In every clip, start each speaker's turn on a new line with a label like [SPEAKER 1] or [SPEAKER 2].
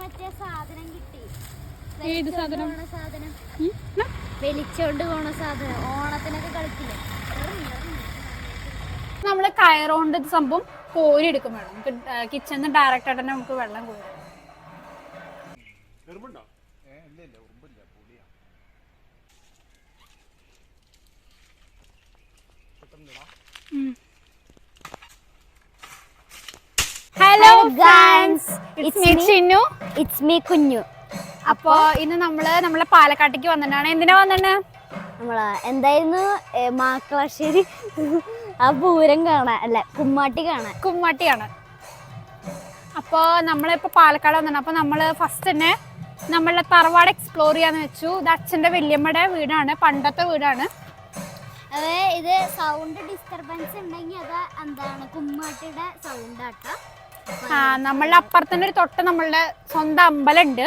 [SPEAKER 1] മറ്റേ സാധനം കിട്ടി.
[SPEAKER 2] ഏത്
[SPEAKER 1] വെളിച്ചോണ്ട്
[SPEAKER 2] സാധനം?
[SPEAKER 1] പോണ സാധനം. വലിച്ചോണ്ട് പോണ സാധനം. ഓണത്തിനൊക്കെ കളിക്കില്ലേ?
[SPEAKER 2] നമ്മൾ കയറുകൊണ്ട് സംഭവം കോരി എടുക്കും വേണം. നമുക്ക് കിച്ചണിന്ന് ഡയറക്റ്റ് ആയിട്ട് തന്നെ നമുക്ക് വെള്ളം കോരി hello guys it's me Chinnu
[SPEAKER 1] it's me Kunju.
[SPEAKER 2] അപ്പോ ഇന്ന് നമ്മൾ നമ്മളെ പാലക്കാട്ടേക്ക് വന്നിട്ടാണ്. എന്തിനാ വന്നിട്ട്
[SPEAKER 1] നമ്മൾ എന്തായിരുന്നു? മാക്കളശ്ശേരി. ആ പൂരം കാണാൻ അല്ല കുമ്മാട്ടി കാണാൻ.
[SPEAKER 2] കുമ്മാട്ടിയാണ്. അപ്പോൾ നമ്മളിപ്പോൾ പാലക്കാട് വന്നിട്ട് അപ്പോൾ നമ്മൾ ഫസ്റ്റ് തന്നെ നമ്മളെ തറവാട് എക്സ്പ്ലോർ ചെയ്യാന്ന് വെച്ചു. ഇത് അച്ഛന്റെ വല്യമ്മയുടെ വീടാണ് പണ്ടത്തെ വീടാണ്.
[SPEAKER 1] ഇത് സൗണ്ട് ഡിസ്റ്റർബൻസ് ഉണ്ടെങ്കിൽ അത് എന്താണ്? കുമ്മാട്ടിയുടെ സൗണ്ട് ആട്ടാ.
[SPEAKER 2] ആ നമ്മളുടെ അപ്പുറത്തന്നെ ഒരു തൊട്ട് നമ്മളുടെ സ്വന്തം അമ്പലമുണ്ട്.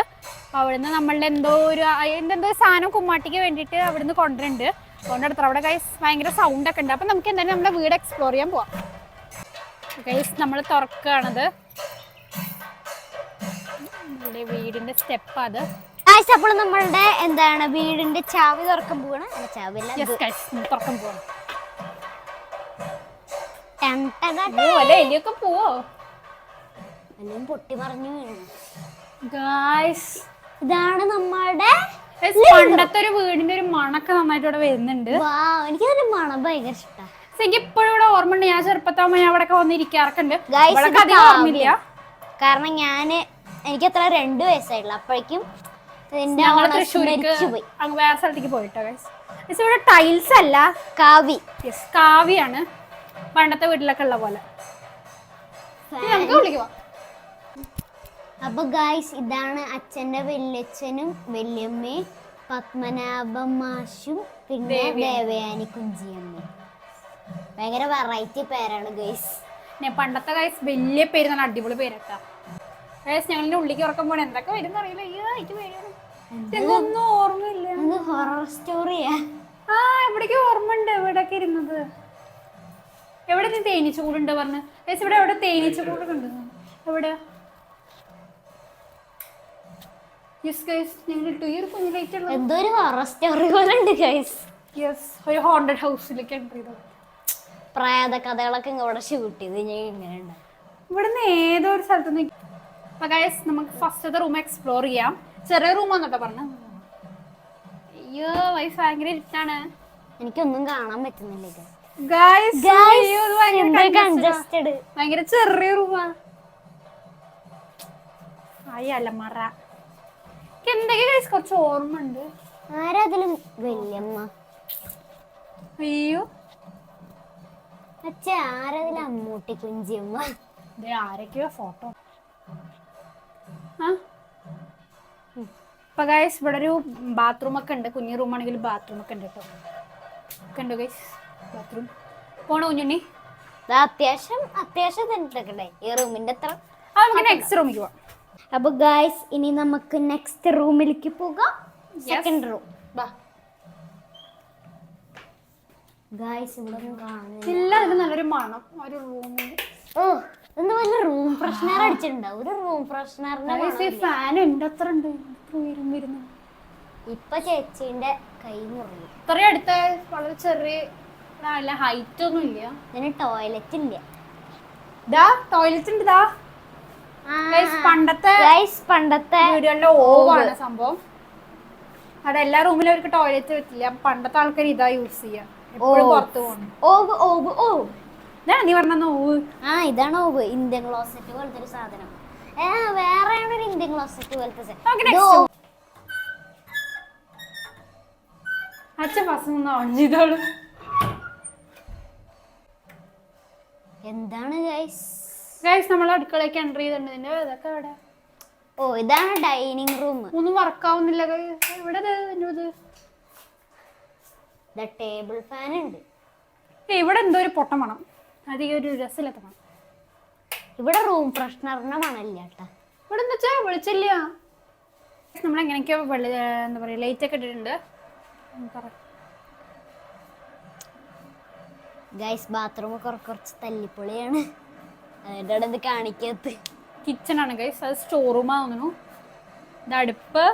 [SPEAKER 2] അവിടുന്ന് നമ്മളുടെ എന്തോ ഒരു എന്തെന്തോ സാധനം കുമ്മാട്ടിക്ക് വേണ്ടിയിട്ട് അവിടുന്ന് കൊണ്ടുവരുന്നുണ്ട്. കൊണ്ടെടുത്ത അവിടെ ഗൈസ് ഭയങ്കര സൗണ്ട് ഒക്കെ ഉണ്ട്. അപ്പം നമുക്ക് എന്തായാലും നമ്മുടെ വീട് എക്സ്പ്ലോർ ചെയ്യാൻ പോവാം. ഗൈസ് നമ്മൾ തുറക്കുകയാണത്. നമ്മുടെ വീടിന്റെ സ്റ്റെപ്പ് അത്.
[SPEAKER 1] അപ്പോൾ നമ്മളുടെ എന്താണ് വീടിന്റെ ചാവി തുറക്കാൻ പോവാണ്. ചാവില്ല
[SPEAKER 2] തുറക്കാൻ പോവാം
[SPEAKER 1] ടൺ ടട ട.
[SPEAKER 2] ഓ അല്ല? എലിയൊക്കെ പോവോ?
[SPEAKER 1] എല്ലാം പൊട്ടി പറഞ്ഞു വീണു.
[SPEAKER 2] ഗായ്സ്.
[SPEAKER 1] ഇതാണ് നമ്മളുടെ
[SPEAKER 2] പണ്ടത്തെ ഒരു വീടിന്റെ ഒരു മണൊക്കെ നന്നായിട്ട് ഇവിടെ വരുന്നുണ്ട്.
[SPEAKER 1] എനിക്ക് ഇതിന്റെ മണം ഭയങ്കര ഇഷ്ടമാണ്
[SPEAKER 2] എനിക്ക് ഇപ്പോഴും ഇവിടെ ഓർമ്മയുണ്ട്. ഞാൻ ചെറുപ്പത്താകുമ്പോ ഞാൻ ഇവിടെ ഇവിടൊക്കെ ഓർമ്മയില്ല.
[SPEAKER 1] കാരണം ഞാൻ എനിക്ക് അത്ര രണ്ട് വയസ്സായിട്ടുള്ള അപ്പോഴേക്കും മരിച്ചുപോയി.
[SPEAKER 2] അങ്ങ് വേറെ സ്ഥലത്തേക്ക് പോയിട്ടോ ഗൈസ് ഇവിടെ ടൈൽസ് അല്ല?
[SPEAKER 1] കാവി
[SPEAKER 2] കാവിയാണ് പണ്ടത്തെ വീട്ടിലൊക്കെ ഉള്ള പോലെ. നമുക്ക് വിളിക്കുവാ
[SPEAKER 1] അപ്പൊ ഗായ്സ് ഇതാണ് അച്ഛന്റെ വല്യച്ഛനും വല്യമ്മയും പത്മനാഭ മാഷും പിന്നെ ദേവയാനി. കുഞ്ചിയമ്മയും ഭയങ്കര വെറൈറ്റി പേരാണ് ഗൈസ്
[SPEAKER 2] ഞാൻ പണ്ടത്തെ ഗൈസ് വലിയ പേര് നല്ല അടിപൊളി പേരൊക്കെ ഗൈസ് ഞങ്ങളുടെ ഉള്ളിക്ക് ഉറക്കം പോണ. എന്തൊക്കെ വരും അറിയില്ല. അയ്യോ എനിക്ക് പേരാണ് ഒന്നും ഓർമ്മയില്ല.
[SPEAKER 1] ഹൊറർ സ്റ്റോറിയാ
[SPEAKER 2] ആ? എവിടേക്ക് ഓർമ്മയുണ്ട്. എവിടെയൊക്കെ ഇരുന്നത്. എവിടെ നീ തേനീച്ചകൂടുണ്ട് പറഞ്ഞു? ഗൈസ് ഇവിടെ എവിടെ തേനീച്ചകൂടൊക്കെ ഉണ്ട് എവിടെയാ? യെസ് ഗൈസ് ഞങ്ങൾ ഇട്ടു. ഈ ഒരു കുഞ്ഞു ലൈറ്റ് ഉള്ളത്
[SPEAKER 1] എന്തോ ഒരു ഹൊറർ സ്റ്റോറി പോലെ ഉണ്ട് ഗൈസ്
[SPEAKER 2] യെസ് ഒരു ഹോണ്ടഡ് ഹൗസിലേക്ക് എന്റർ ചെയ്തത്
[SPEAKER 1] പ്രേത കഥകളൊക്കെ ഇവിടെ ഷൂട്ട് ചെയ്ത് ഞാൻ ഇങ്ങനെ ഉണ്ടാവും
[SPEAKER 2] ഇവിടുന്ന് ഏതോ ഒരു സ്ഥലത്ത് നിന്ന് അപ്പൊ ഗൈസ് നമുക്ക് ഫസ്റ്റത്തെ റൂം എക്സ്പ്ലോർ ചെയ്യാം. ചെറിയ റൂം വന്നിട്ടോ പറഞ്ഞു. അയ്യോ വയസ്സ് ഭയങ്കര ഇരുട്ടാണ്.
[SPEAKER 1] എനിക്കൊന്നും കാണാൻ പറ്റുന്നില്ല guys.
[SPEAKER 2] ഗൈസ്
[SPEAKER 1] ഇത്
[SPEAKER 2] ഭയങ്കര
[SPEAKER 1] എന്ത്
[SPEAKER 2] congested
[SPEAKER 1] congested.
[SPEAKER 2] ഭയങ്കര ചെറിയ റൂമാ ആയി മറ എന്തൊക്കെ കുറച്ച് ഓർമ്മ ഉണ്ട്
[SPEAKER 1] ആരാ അതിലും വല്യമ്മ?
[SPEAKER 2] അയ്യോ.
[SPEAKER 1] അച്ഛ ആരാ അതിലും അമ്മൂട്ടി കുഞ്ചിയമ്മ?
[SPEAKER 2] ദേ ആരൊക്കെയോ ഫോട്ടോ. ഇപ്പൊ ഗൈസ് ഇവിടെ ഒരു ബാത്റൂം ഒക്കെ ഉണ്ട്. കുഞ്ഞു റൂമാണെങ്കിൽ ബാത്റൂം ഒക്കെ ഉണ്ട് കേട്ടോ. കണ്ടോ ഗൈസ് ബാത്റൂം പോണോ കുഞ്ഞുണ്ണി?
[SPEAKER 1] അത്യാവശ്യം അത്യാവശ്യം തന്നെ ഈ റൂമിന്റെ അത്ര
[SPEAKER 2] അത് നമുക്ക് നെക്സ്റ്റ് റൂമിൽ പോവാം.
[SPEAKER 1] അപ്പൊ ഗായ്സ് ഇനി നമുക്ക് നെക്സ്റ്റ് റൂമിലേക്ക് പോകാം. സെക്കൻഡ് റൂം ഗായ്സ് ഇവിടെ കാണുന്നില്ല.
[SPEAKER 2] നല്ലൊരു മണം. ഒരു റൂമിൽ
[SPEAKER 1] ഓ എന്താ വല്ല റൂം ഫ്രഷ്നർ അടിച്ചിട്ടുണ്ടാവും ഒരു റൂം ഫ്രഷ്നറിന്റെ
[SPEAKER 2] ഫാൻ ഉണ്ട്. അത്ര ഉണ്ട്? എത്ര ഉയരം വരുന്നു?
[SPEAKER 1] ഇപ്പൊ ചേച്ചീന്റെ കൈ
[SPEAKER 2] ഇത്രയും അടുത്ത വളരെ ചെറിയ നല്ല ഹൈറ്റ് ഒന്നും ഇല്ല.
[SPEAKER 1] ഇതിന് ടോയ്ലറ്റ് ഇല്ല.
[SPEAKER 2] ടോയ്ലറ്റ് ഉണ്ട് Guys, പണ്ടത്തെ
[SPEAKER 1] പണ്ടത്തെ
[SPEAKER 2] വീടുകളിലെ ഓവാണ് സംഭവം. അത് എല്ലാ റൂമിലും അവർക്ക് ടോയ്ലറ്റ് പറ്റില്ല പണ്ടത്തെ ആൾക്കാർ ഇതാ യൂസ് ചെയ്യാം. എപ്പോഴും പുറത്ത് പോകണം
[SPEAKER 1] ഓവ് ഓവ് ഓ
[SPEAKER 2] ഇതാണ് നീ പറഞ്ഞ ഓവ്.
[SPEAKER 1] ആ ഇതാണ് ഓവ്. ഇന്ത്യൻ ക്ലോസറ്റ് പോലത്തെ ഒരു സാധനം. വേറെയാണ് ഒരു ഇന്ത്യൻ ക്ലോസറ്റ് പോലത്തെ സാധനം.
[SPEAKER 2] നമുക്ക്
[SPEAKER 1] ഇത്.
[SPEAKER 2] next അച്ഛൻ ഫസ്റ്റ് നിന്ന് ഓൺ ചെയ്തോളൂ.
[SPEAKER 1] എന്താണ് ഗൈസ്
[SPEAKER 2] ഗൈസ് നമ്മൾ അടുക്കളയ്ക്ക് എന്റർ ചെയ്തിട്ടുണ്ട്. ഇതൊക്കെ അവിടെ?
[SPEAKER 1] ഓ ഇതാണ് ഡൈനിങ് റൂം
[SPEAKER 2] ഒന്നും വർക്കാവുന്നില്ല ഇവിടെ?
[SPEAKER 1] ടേബിൾ ഫാൻ ഉണ്ട്.
[SPEAKER 2] ഇവിടെ എന്തോ ഒരു പൊട്ടം വേണം. അധികം ഒരു രസമില്ലാത്ത മണം
[SPEAKER 1] ഇവിടെ റൂം ഫ്രഷ്നറിന്റെ മണല്ല കേട്ടാ.
[SPEAKER 2] ഇവിടെ എന്താ വെച്ചാ വിളിച്ചില്ല നമ്മൾ എങ്ങനെയൊക്കെയോ വെള്ളി എന്താ പറയുക ലൈറ്റ് ഒക്കെ ഇട്ടിട്ടുണ്ട്.
[SPEAKER 1] ഗൈസ് ബാത്റൂം കുറച്ച് തല്ലിപ്പൊളിയാണ്. അവിടെ ഇത് കാണിക്കത്ത്
[SPEAKER 2] കിച്ചൺ ആണ് ഗൈസ് അത് സ്റ്റോർ റൂം ആവുന്നു. ഇത് അടുപ്പ്.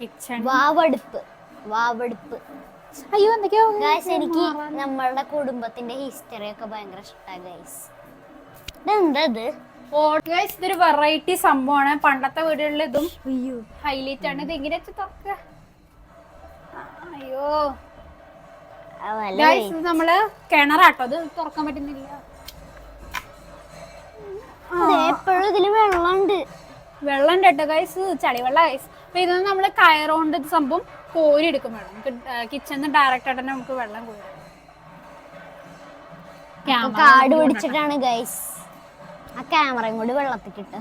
[SPEAKER 2] കിച്ചൺ
[SPEAKER 1] വാവടുപ്പ്. വാവടുപ്പ്.
[SPEAKER 2] അയ്യോ എന്തൊക്കെയോ
[SPEAKER 1] ഗൈസ് എനിക്ക് നമ്മളുടെ കുടുംബത്തിന്റെ ഹിസ്റ്ററി ഒക്കെ ഭയങ്കര ഇഷ്ടമാണ് ഗൈസ് ഇതെന്താ ഇത്?
[SPEAKER 2] ഗൈസ് ഇതൊരു വെറൈറ്റി സംഭവമാണ്. പണ്ടത്തെ വീടുകളിൽ ഇതും ഹൈലൈറ്റ് ആണ്. ഇത് എങ്ങനെ തുറക്കുക? അയ്യോ. ഗൈസ് നമ്മൾ കിണറാട്ടോ. അത് തുറക്കാൻ പറ്റുന്നില്ല.
[SPEAKER 1] എപ്പോഴും ഇതിൽ വെള്ളമുണ്ട്.
[SPEAKER 2] വെള്ളം കേട്ടോ ഗൈസ് ചളിവെള്ള ഗൈസ് അപ്പൊ ഇതൊന്നും നമ്മൾ കയറുകൊണ്ട് സംഭവം കോരി എടുക്കും വെള്ളം നമുക്ക് കിച്ചണിന്ന് ഡയറക്റ്റ് ആയിട്ട് നമുക്ക് വെള്ളം കോരി
[SPEAKER 1] കാട് പിടിച്ചിട്ടാണ് ഗൈസ് ആ ക്യാമറയും കൂടി വെള്ളത്തിക്കിട്ട്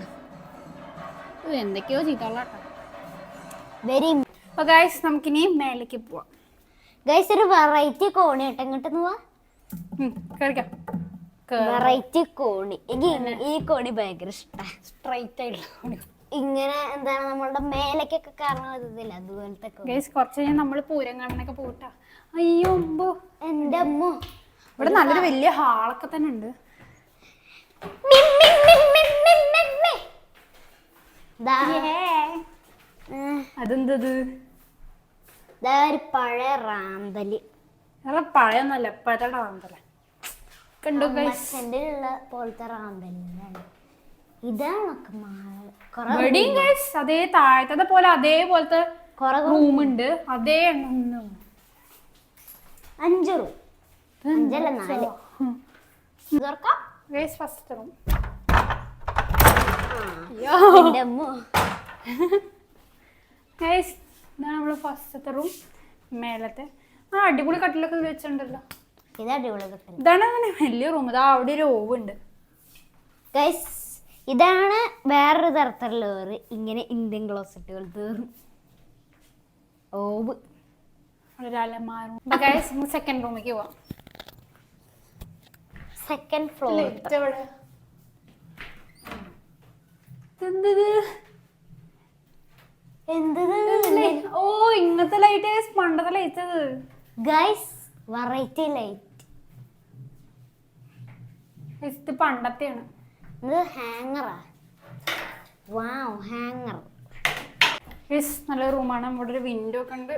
[SPEAKER 2] എന്തൊക്കെയോ ചീത്തള്ള
[SPEAKER 1] വെരി
[SPEAKER 2] അപ്പൊ ഗൈസ് നമുക്കിനി മേലേക്ക് പോവാം.
[SPEAKER 1] ഗൈസ് ഒരു വെറൈറ്റി കോണി കേട്ടോ ഇങ്ങോട്ട് പോവാ
[SPEAKER 2] ഉം, കേറിക്കോ.
[SPEAKER 1] വെറൈറ്റി കോണി. എനിക്ക് ഈ കോണി ഭയങ്കര ഇഷ്ടമാണ്
[SPEAKER 2] സ്ട്രൈറ്റ് ആയിട്ടുള്ള
[SPEAKER 1] ഇങ്ങനെ എന്താണ് നമ്മളുടെ മേലേക്കൊക്കെ കാരണം ഇതില്ല അതുപോലത്തെ കോണി.
[SPEAKER 2] ഗൈസ് കുറച്ച് കഴിഞ്ഞാൽ നമ്മൾ പൂരം കാണാനൊക്കെ പോട്ടാ അയ്യോ അമ്പോ
[SPEAKER 1] എന്റെ അമ്മ
[SPEAKER 2] ഇവിടെ നല്ലൊരു വലിയ ഹാളൊക്കെ തന്നെ ഉണ്ട്. അതെന്തത്?
[SPEAKER 1] ഒരു പഴയ റാന്തൽ.
[SPEAKER 2] നല്ല പഴയൊന്നല്ല ഇപ്പോഴത്തെ ഡാന്തല കണ്ടു
[SPEAKER 1] പോലത്തെ
[SPEAKER 2] വെഡിങ് ഗൈസ് അതേ താഴത്തെ പോലെ അതേപോലത്തെ റൂം ഉണ്ട്. അതേ എണ്ണം
[SPEAKER 1] അഞ്ചു റൂം അഞ്ചല്ല നാല്. തുറക്കാം
[SPEAKER 2] ഗൈസ് ഫസ്റ്റ് റൂം
[SPEAKER 1] എന്റെ അമ്മ.
[SPEAKER 2] ഗൈസ് ഇതാണ് നമ്മൾ ഫസ്റ്റത്തെ റൂം മേലത്തെ. ആ അടിപൊളി കട്ടിലൊക്കെ വെച്ചിട്ടുണ്ടല്ലോ.
[SPEAKER 1] ഇത് അടിപൊളി കിട്ടും
[SPEAKER 2] ഇതാണ് അങ്ങനെ വലിയ റൂം ഇതാ അവിടെ ഒരു ഓവ് ഉണ്ട്
[SPEAKER 1] ഗൈസ് ഇതാണ് വേറൊരു തരത്തിലുള്ള വേറ് ഇങ്ങനെ ഇന്ത്യൻ ക്ലോസറ്റുകൾ തീർന്നു ഓവ്.
[SPEAKER 2] ഒരു അലമാരും ഗൈസ് സെക്കൻഡ് റൂമിലേക്ക് പോവാം.
[SPEAKER 1] സെക്കൻഡ് ഫ്ലോർ
[SPEAKER 2] ലൈറ്റ് എവിടെ ഇതെന്തത്?
[SPEAKER 1] എന്തത്
[SPEAKER 2] ഓ ഇങ്ങനത്തെ ലൈറ്റ് പണ്ടത്തെ ലൈറ്റ്
[SPEAKER 1] ഗൈസ് വെറൈറ്റി ലൈറ്റ്
[SPEAKER 2] ഇത് പണ്ടത്തെയാണ്.
[SPEAKER 1] ഇത് ഹാങ്ങറാ വാവ് ഹാങ്ങർ
[SPEAKER 2] യെസ് നല്ല റൂമാണ് നമ്മുടെ ഒരു വിൻഡോ ഒക്കെ ഉണ്ട്.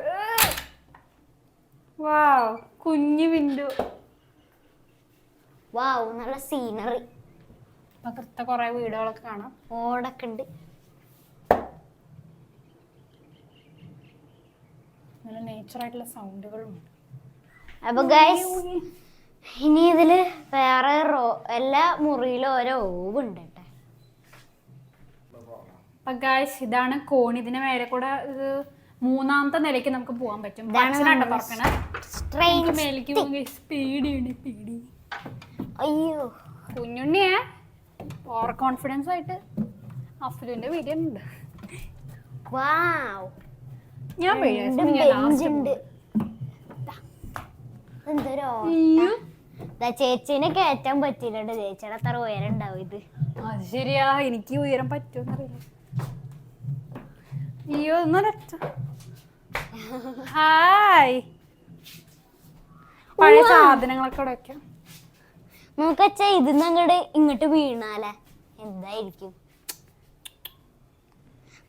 [SPEAKER 2] വാവ് കുഞ്ഞു വിൻഡോ
[SPEAKER 1] വാവ് നല്ല സീനറി
[SPEAKER 2] അകത്തെ കുറെ വീടുകളൊക്കെ കാണാം.
[SPEAKER 1] ഓടൊക്കെ ഉണ്ട്.
[SPEAKER 2] നല്ല നേച്ചറായിട്ടുള്ള സൗണ്ടുകളും ഉണ്ട്.
[SPEAKER 1] അപ്പൊ ഗൈസ് ഇനി ഇതിൽ വേറെ റോ എല്ലാ മുറിയിലും ഓരോ ഓവ് ഉണ്ട് കേട്ടോ.
[SPEAKER 2] അപ്പൊ ഗൈസ് ഇതാണ് കോൺ. ഇതിന് മേലെ കൂടെ ഇത് മൂന്നാമത്തെ നിലയ്ക്ക് നമുക്ക് പോകാൻ പറ്റും. അച്ഛനാട്ടോ തുറക്കണേ. മേലേക്ക് പേടിയുണ്ട് പേടി.
[SPEAKER 1] അയ്യോ.
[SPEAKER 2] കുഞ്ഞുണ്ണിയെ ഓവർ കോൺഫിഡൻസ് ആയിട്ട് അഫ്ലുവിന്റെ വീഡിയോ ഉണ്ട് ഞാൻ
[SPEAKER 1] പേടിയുണ്ട് എന്തൊരു ചേച്ചീനെ കയറ്റാൻ പറ്റില്ലട്ടോ ചേച്ചിയുടെ അത്ര ഉയരം ഉണ്ടാവും ഇത്.
[SPEAKER 2] അത് ശരിയാ. എനിക്ക് ഉയരം പറ്റുമെന്നറിയില്ല. അയ്യോ ഒന്നൊരൊറ്റ ഹായ് പഴയ സാധനങ്ങളൊക്കെ ഇവിടെ വെക്കാം
[SPEAKER 1] നമുക്കച്ച ഇതിന്ന് അങ്ങോട്ട് ഇങ്ങോട്ട് വീണാലേ. എന്തായിരിക്കും?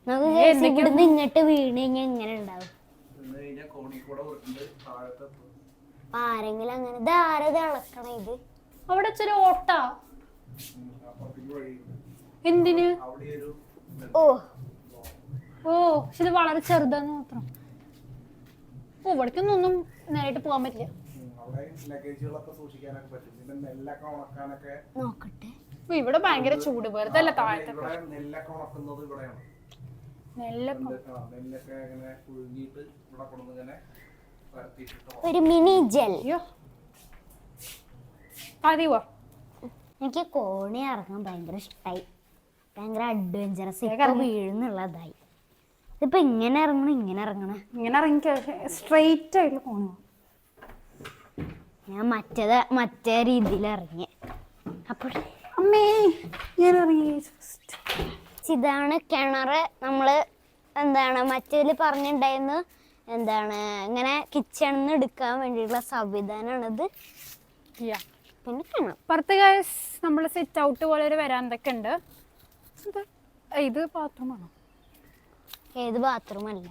[SPEAKER 1] നമുക്ക് ഇവിടുന്ന് ഇങ്ങോട്ട് വീണ് കഴിഞ്ഞാൽ എങ്ങനെ ഉണ്ടാവും? അപ്പൊ ആരെങ്കിലും അങ്ങനെ ധാരത ഇളക്കണം ഇത്?
[SPEAKER 2] അവിടെ ചെറിയ ഓട്ടാ. എന്തിന്?
[SPEAKER 1] ഓ.
[SPEAKER 2] ഓ പക്ഷെ ഇത് വളരെ ചെറുതാന്ന് മാത്രം. ഓ ഇവിടേക്കൊന്നും ഒന്നും നേരിട്ട് പോകാൻ പറ്റില്ല.
[SPEAKER 1] നോക്കട്ടെ.
[SPEAKER 2] ഇവിടെ ഭയങ്കര ചൂട് വെറുതെ അല്ല താഴത്തെ
[SPEAKER 3] നെല്ലൊക്കെ. ഇങ്ങനെ പുഴുങ്ങിയിട്ട് ഇവിടെ
[SPEAKER 1] ഒരു മിനി ജെൽ.
[SPEAKER 2] അയ്യോ.
[SPEAKER 1] എനിക്ക് കോണി ഇറങ്ങാൻ ഭയങ്കര ഇഷ്ടമായി ഭയങ്കര അഡ്വഞ്ചറസ്. വീഴുന്നുള്ളതായി. ഇതിപ്പോ ഇങ്ങനെ ഇറങ്ങണം ഇങ്ങനെ ഇറങ്ങണം?
[SPEAKER 2] ഇങ്ങനെ ഇറങ്ങി സ്ട്രെയിറ്റ് ആയിട്ടുള്ള പോണു.
[SPEAKER 1] ഞാൻ മറ്റേത് മറ്റേ രീതിയിൽ ഇറങ്ങി അപ്പോൾ
[SPEAKER 2] അമ്മേ ഞാൻ ഇറങ്ങി.
[SPEAKER 1] ഇതാണ് കിണറ്. നമ്മൾ എന്താണ് മറ്റേതിൽ പറഞ്ഞിട്ടുണ്ടായിരുന്നു എന്താണ് ഇങ്ങനെ കിച്ചണിൽ നിന്ന് എടുക്കാൻ വേണ്ടിയിട്ടുള്ള സംവിധാനമാണിത് പിന്നെ കിണർ
[SPEAKER 2] പുറത്ത് ഗൈസ് നമ്മൾ സെറ്റ് ഔട്ട് പോലെ ഒരു വരാന്തൊക്കെ ഉണ്ട്. ഇത് ഇത് ബാത്റൂമാണോ
[SPEAKER 1] ഏത് ബാത്റൂം അല്ല.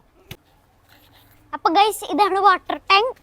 [SPEAKER 1] അപ്പൊ ഗൈസ് ഇതാണ് വാട്ടർ ടാങ്ക്